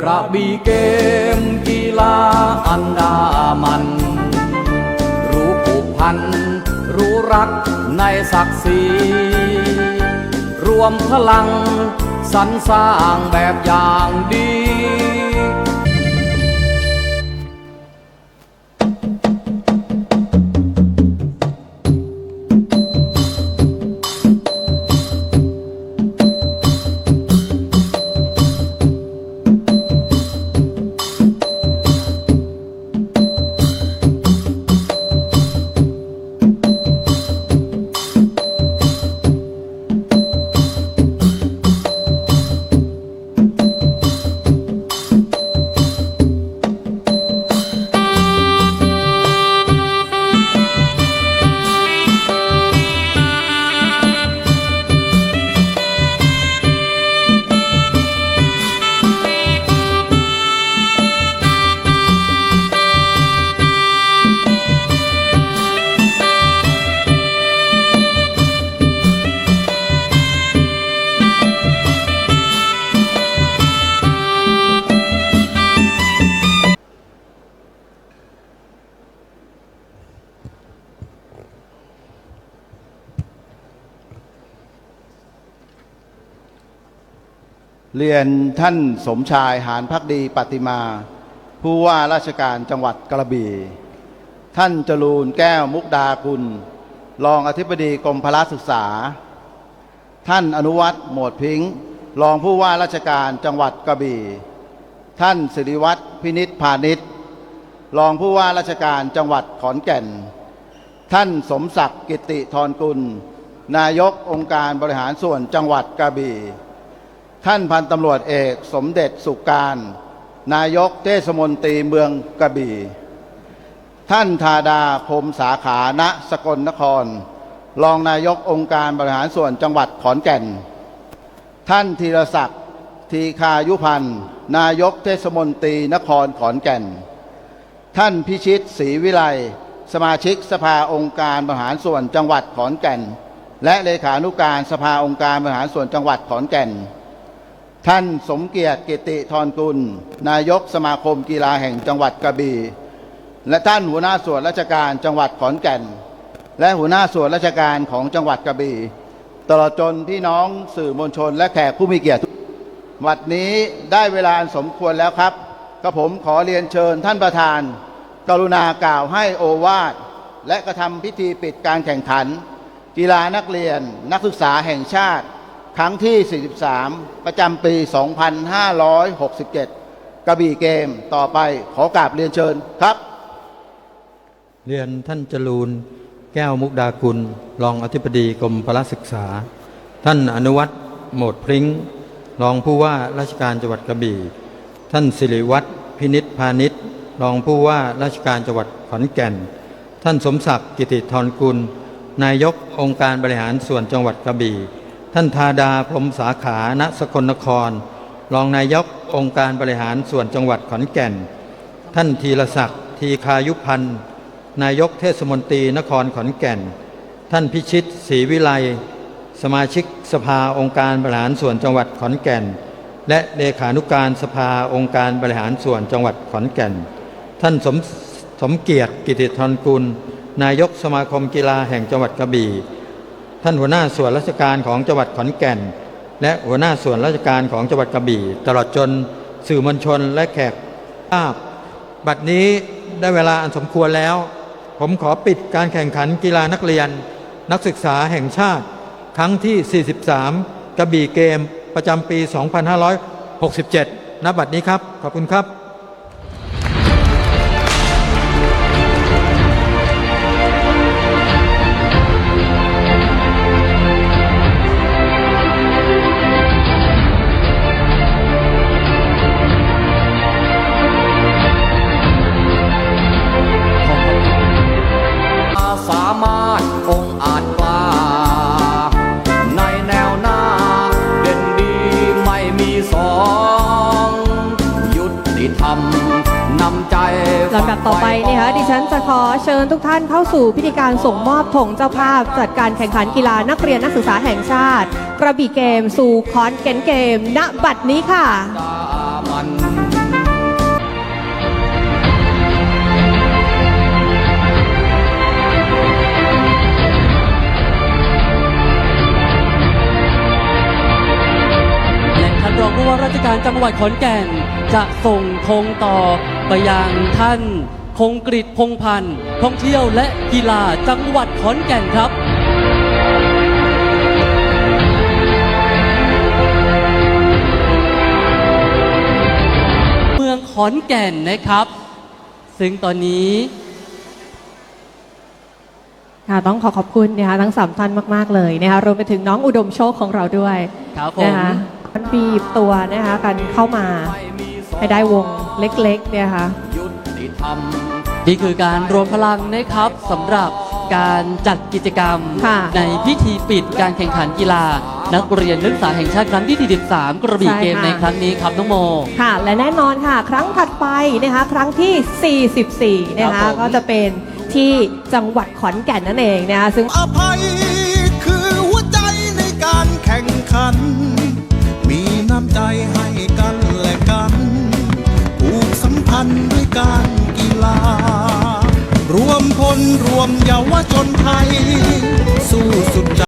กระบี่เกมกีฬาอันดามัน รู้ผูกพัน รู้รักในศักดิ์ศรีรวมพลังสรรสร้างแบบอย่างดี เรียนท่านสมชายหานพักดีปฏิมา ผู้ว่าราชการจังหวัดกระบี่ ท่านจรูนแก้วมุกดากุลรองอธิบดีกรมพละศึกษา ท่านอนุวัฒน์หมวดพิงค์รองผู้ว่าราชการจังหวัดกระบี่ ท่านสิริวัตรพินิษพาณิชย์รองผู้ว่าราชการจังหวัดขอนแก่น ท่านสมศักดิ์กิติธรกุล นายกองค์การบริหารส่วนจังหวัดกระบี่ ท่านพันตำรวจเอกสมเด็จสุการ นายกเทศมนตรีเมืองกระบี่ ท่านธาดาพรมสาขาณสกลนคร รองนายกองค์การบริหารส่วนจังหวัดขอนแก่น ท่านธีรศักดิ์ทีคายุพันธ์นายกเทศมนตรีนครขอนแก่น ท่านพิชิตศรีวิไลสมาชิกสภาองค์การบริหารส่วนจังหวัดขอนแก่น และเลขานุการสภาองค์การบริหารส่วนจังหวัดขอนแก่น ท่านสมเกียรติกิติธรกุล นายกสมาคมกีฬาแห่งจังหวัดกระบี่และท่านหัวหน้าส่วนราชการจังหวัดขอนแก่น และหัวหน้าส่วนราชการของจังหวัดกระบี่ตลอดจนพี่น้องสื่อมวลชน และแขกผู้มีเกียรติวันนี้ได้เวลาสมควรแล้วครับกระผมขอเรียนเชิญท่านประธาน กรุณากล่าวให้โอวาทและกระทำพิธีปิดการแข่งขัน กีฬานักเรียนนักศึกษาแห่งชาติ ครั้งที่ 43 ประจำปี 2567 กระบี่เกมต่อไปขอกราบเรียนเชิญครับ เรียนท่านจรูนแก้วมุกดากุล รองอธิบดีกรมพละศึกษา ท่านอนุวัฒน์โหมดพริ้ง รองผู้ว่าราชการจังหวัดกระบี่ ท่านสิริวัตรพินิษพาณิชย์รองผู้ว่าราชการจังหวัดขอนแก่น ท่านสมศักดิ์กิติธรกุล นายกองค์การบริหารส่วนจังหวัดกระบี่ ท่านธาดาพรมสาขาณสกลนคร รองนายกองค์การบริหารส่วนจังหวัดขอนแก่น ท่านธีรศักดิ์ทีคายุพันธ์นายกเทศมนตรีนครขอนแก่น ท่านพิชิตศรีวิไลสมาชิกสภาองค์การบริหารส่วนจังหวัดขอนแก่น และเลขานุการสภาองค์การบริหารส่วนจังหวัดขอนแก่น ท่านสมสมเกียรติกิติธรกุล นายกสมาคมกีฬาแห่งจังหวัดกระบี่ ท่านหัวหน้าส่วนราชการของจังหวัดขอนแก่น และหัวหน้าส่วนราชการของจังหวัดกระบี่ ตลอดจนสื่อมวลชนและแขกภาพบัดนี้ได้เวลาอันสมควรแล้ว ผมขอปิดการแข่งขันกีฬานักเรียน นักศึกษาแห่งชาติ ครั้งที่ 43 กระบี่เกมประจำปี 2567 ณ บัดนี้ครับ ขอบคุณครับ ติธรรมนำใจลำดับต่อไปนะคะดิฉันจะขอเชิญทุกท่านเข้าสู่พิธีการส่งมอบธงเจ้าภาพ จัดการแข่งขันกีฬานักเรียนนักศึกษาแห่งชาติ กระบี่เกม สู่คอนเกนเกม ณบัดนี้ค่ะ มันว่าราชการจังหวัดขอนแก่น จะส่งธงต่อไปยังท่านคงกริตพงพันธ์ท่องเที่ยวและกีฬาจังหวัดขอนแก่นครับเมืองขอนแก่นนะครับ ซึ่งตอนนี้ ค่ะต้องขอขอบคุณนะคะทั้งสามท่านมาก ๆ เลยนะคะรวมไปถึงน้องอุดมโชคของเราด้วยครับผมนะคะ มันบีบตัวนะคะกันเข้ามาให้ได้วงเล็กๆเนี่ยค่ะยุติธรรมนี่คือการรวมพลังนะครับสำหรับการจัดกิจกรรมค่ะในพิธีปิดการแข่งขันกีฬา นักเรียนนักศึกษาแห่งชาติครั้งที่ 43 กระบี่ใช่เกมค่ะในครั้งนี้ครับน้องโมค่ะ และแน่นอนค่ะ ครั้งถัดไปนะคะครั้งที่ 44 นะครัคะบผมก็จะเป็นที่จังหวัดขอนแก่นนั่นเองนะคะซึ่งอภัยคือหัวใจในการแข่งขันมีน้ำใจ ให้กันและกันผูกสัมพันธ์ด้วยการกีฬา รวมพลรวมเยาวชนไทย สู้สุดใจ